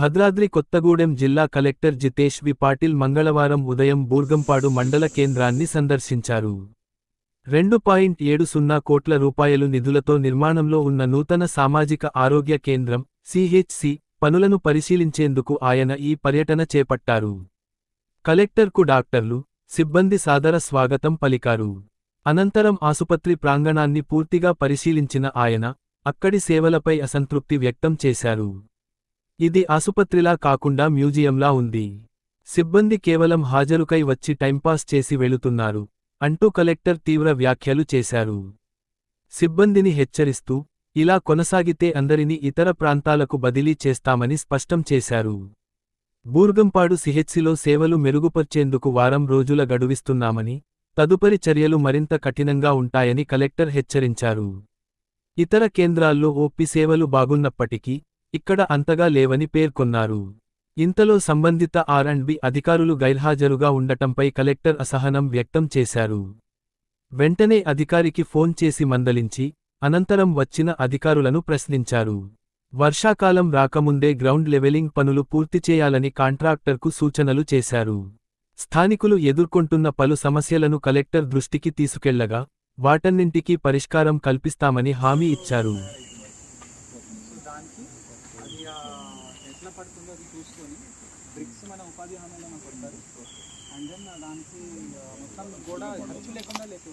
భద్రాద్రి కొత్తగూడెం జిల్లా కలెక్టర్ జితేష్ వి. పాటిల్ మంగళవారం ఉదయం బూర్గంపాడు మండల కేంద్రాన్ని సందర్శించారు. రెండు పాయింట్ ఏడు సున్నా కోట్ల రూపాయలు నిధులతో నిర్మాణంలో ఉన్న నూతన సామాజిక ఆరోగ్య కేంద్రం సిహెచ్సి పనులను పరిశీలించేందుకు ఆయన ఈ పర్యటన చేపట్టారు. కలెక్టర్కు డాక్టర్లు సిబ్బంది సాదర స్వాగతం పలికారు. అనంతరం ఆసుపత్రి ప్రాంగణాన్ని పూర్తిగా పరిశీలించిన ఆయన అక్కడి సేవలపై అసంతృప్తి వ్యక్తం చేశారు. ఇది ఆసుపత్రిలా కాకుండా మ్యూజియంలా ఉంది. సిబ్బంది కేవలం హాజరుకై వచ్చి టైంపాస్ చేసి వెళుతున్నారు అంటూ కలెక్టర్ తీవ్ర వ్యాఖ్యలు చేశారు. సిబ్బందిని హెచ్చరిస్తూ ఇలా కొనసాగితే అందరినీ ఇతర ప్రాంతాలకు బదిలీ చేస్తామని స్పష్టం చేశారు. బూర్గంపాడు సిహెచ్సిలో సేవలు మెరుగుపర్చేందుకు వారం రోజుల గడువిస్తున్నామని తదుపరి చర్యలు మరింత కఠినంగా ఉంటాయని కలెక్టర్ హెచ్చరించారు. ఇతర కేంద్రాల్లో ఓపి సేవలు బాగున్నప్పటికీ ఇక్కడ అంతగా లేవని పేర్కొన్నారు. ఇంతలో సంబంధిత ఆర్ అండ్ బి అధికారులు గైర్హాజరుగా ఉండటంపై కలెక్టర్ అసహనం వ్యక్తం చేశారు. వెంటనే అధికారికి ఫోన్ చేసి మందలించి అనంతరం వచ్చిన అధికారులను ప్రశ్నించారు. వర్షాకాలం రాకముందే గ్రౌండ్ లెవెలింగ్ పనులు పూర్తి చేయాలని కాంట్రాక్టర్కు సూచనలు చేశారు. స్థానికులు ఎదుర్కొంటున్న పలు సమస్యలను కలెక్టర్ దృష్టికి తీసుకెళ్ళగా వాటన్నింటికీ పరిష్కారం కల్పిస్తామని హామీ ఇచ్చారు. అది ఎట్లా పడుతుందో అది చూసుకొని బ్రిక్స్ మన ఉపాధి హామీలో మనకు పడతారు అండ్ దెన్ దానికి మొత్తం గోడ ఖర్చు లేకుండా లేదు